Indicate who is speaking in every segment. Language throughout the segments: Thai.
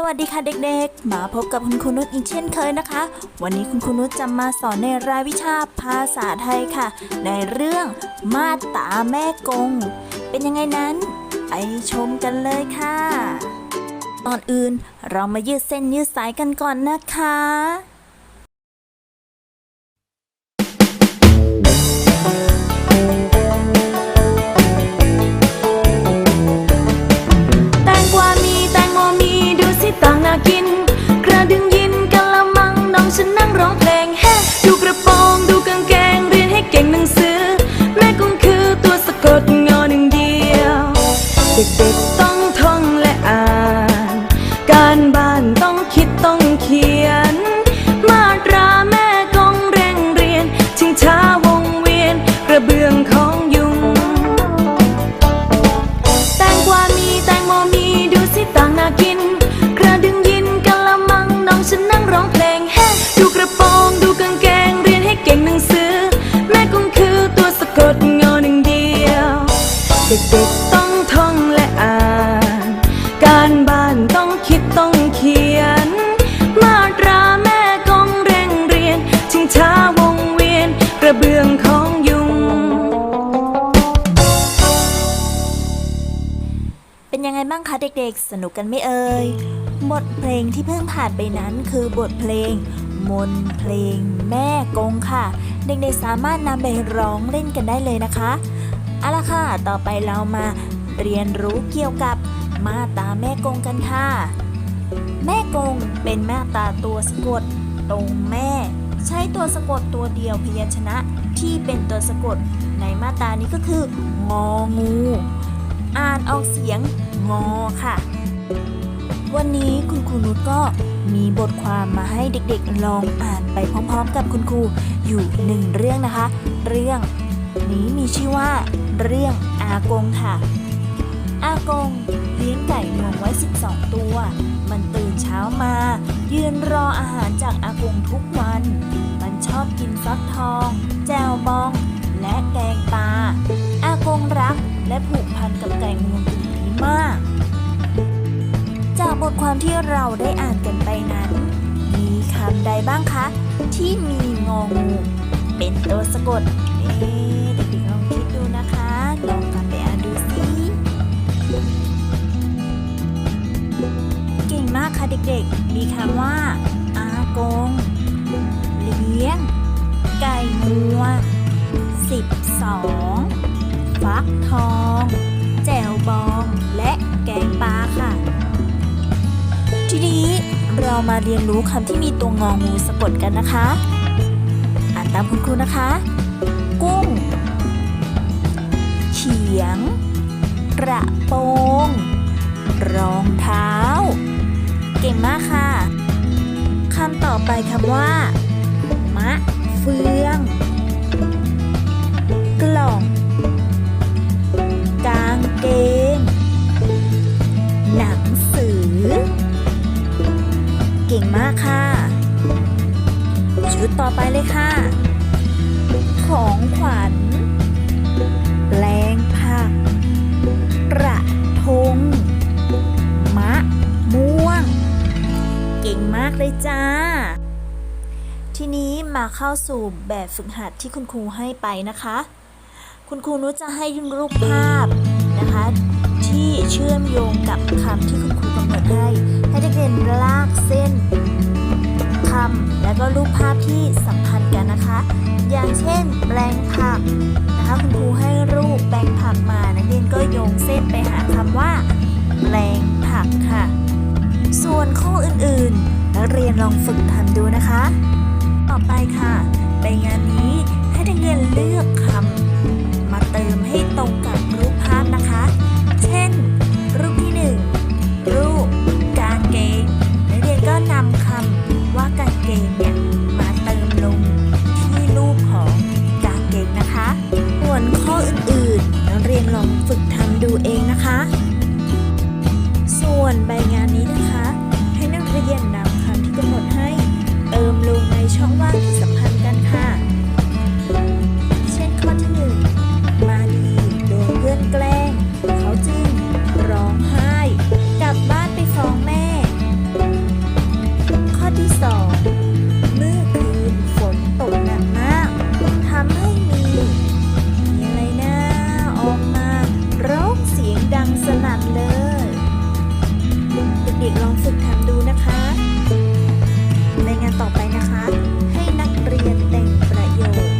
Speaker 1: สวัสดีค่ะเด็กๆ มาพบกับคุณครูนุชอีกเช่นเคยนะคะ วันนี้คุณครูนุชจะมาสอนในรายวิชาภาษาไทยค่ะ ในเรื่องมาตาแม่กง เป็นยังไงนั้น ไปชมกันเลยค่ะ ตอนอื่นเรามายืดเส้นยืดสายกันก่อนนะคะ
Speaker 2: นั่งร้องเพลงแฮดูกระโปรงดูกางเกงเรียนให้เก่งหนังสือ แม่คงคือตัวสะกดงอหนึ่งเดียว เด็กๆต้องท่องและอ่าน การบ้าน เด็กๆ
Speaker 1: สนุกกันไม่เอ่ย บทเพลงที่เพิ่งผ่านไปนั้นคือบทเพลง มนเพลง แม่กงค่ะ เด็กๆสามารถนำไปร้องเล่นกันได้เลยนะคะเอาละค่ะ ต่อไปเรามาเรียนรู้เกี่ยวกับมาตาแม่กงกันค่ะ แม่กงเป็นมาตาตัวสะกดตรงแม่ ใช้ตัวสะกดตัวเดียวพยัญชนะที่เป็นตัวสะกดในมาตานี้ก็คืององู อ่านออกเสียงงอค่ะ วันนี้คุณครูนุชก็มีบทความมาให้เด็กๆลองอ่านไปพร้อมๆ กับคุณครูอยู่หนึ่งเรื่องนะคะ เรื่องนี้มีชื่อว่า เรื่องอากงค่ะ อากงเลี้ยงไก่งวงไว้ 12 ตัว มันตื่นเช้ามา ยืนรออาหารจากอากงทุกวัน มันชอบกินฟักทอง แจวบอง และแกงปลา อากงรัก และผูกพันกับไก่งวงตัวนี้มาก จากบทความที่เราได้อ่านกันไปนั้น มีคำใดบ้างคะ ที่มีงองู เป็นตัวสะกด เอ๊ะเด็กๆลองคิดดูนะคะลองกลับไปอ่านดูสิเก่งมากค่ะเด็กๆ มีคำว่า อากง เลี้ยง ไก่งวงสิบสอง ฟักทอง แจ่วบอง และแกงปลาค่ะ ทีนี้เรามาเรียนรู้คำที่มีตัวงองูสะกดกันนะคะ อ่านตามคุณครูนะคะ กุ้ง เขียง กระโปรงรองเท้า เก่งมากค่ะ คำต่อไปคำว่า มะเฟือง ชุดต่อไปเลยค่ะ ของขวัญแปลงผักกระทง มะม่วง เก่งมากเลยจ้า ทีนี้มาเข้าสู่แบบฝึกหัดที่คุณครูให้ไปนะคะ คุณครูนุชจะให้รูปภาพนะคะ ที่เชื่อมโยงกับคำที่คุณครูกำหนดให้ ให้นักเรียนลากเส้น คำและก็รูปภาพที่สัมพันธ์กันนะคะ อย่างเช่นแปลงผักนะคะคุณครูให้รูปแปลงผักมานักเรียนก็โยงเส้นไปหาคำว่าแปลงผักค่ะ ส่วนข้ออื่นๆ นักเรียนลองฝึกทำดูนะคะ ต่อไปค่ะไปงานนี้ให้นักเรียนเลือกคำมาเติมให้ตรงกับ ฝึกทำดูเองนะคะ ส่วนใบงานนี้นะคะ ให้นักเรียนนำคำที่กำหนดให้ เติมลงในช่องว่างที่สัมพัญ เด็กลองฝึกทำดูนะคะ ในงานต่อไปนะคะ ให้นักเรียนแต่งประโยค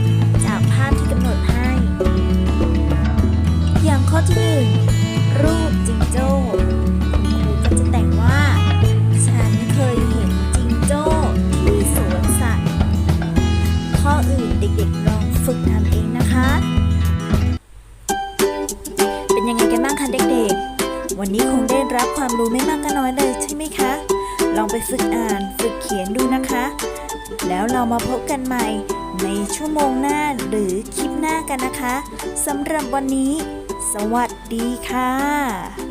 Speaker 1: จากภาพที่กำหนดให้ อย่างข้อที่หนึ่งรูปจิงโจ้ครูก็จะแต่งว่า ฉันเคยเห็นจิงโจ้ที่สวนสัตว์ ข้ออื่นเด็กๆลองฝึกทำเองนะคะ เป็นยังไงกันบ้างคะเด็กๆ วันนี้คงได้รับความรู้ไม่มากก็น้อย คะ ลองไปฝึกอ่านฝึกเขียนดูนะคะ แล้วเรามาพบกันใหม่ในชั่วโมงหน้าหรือคลิปหน้ากันนะคะสำหรับวันนี้ สวัสดีค่ะ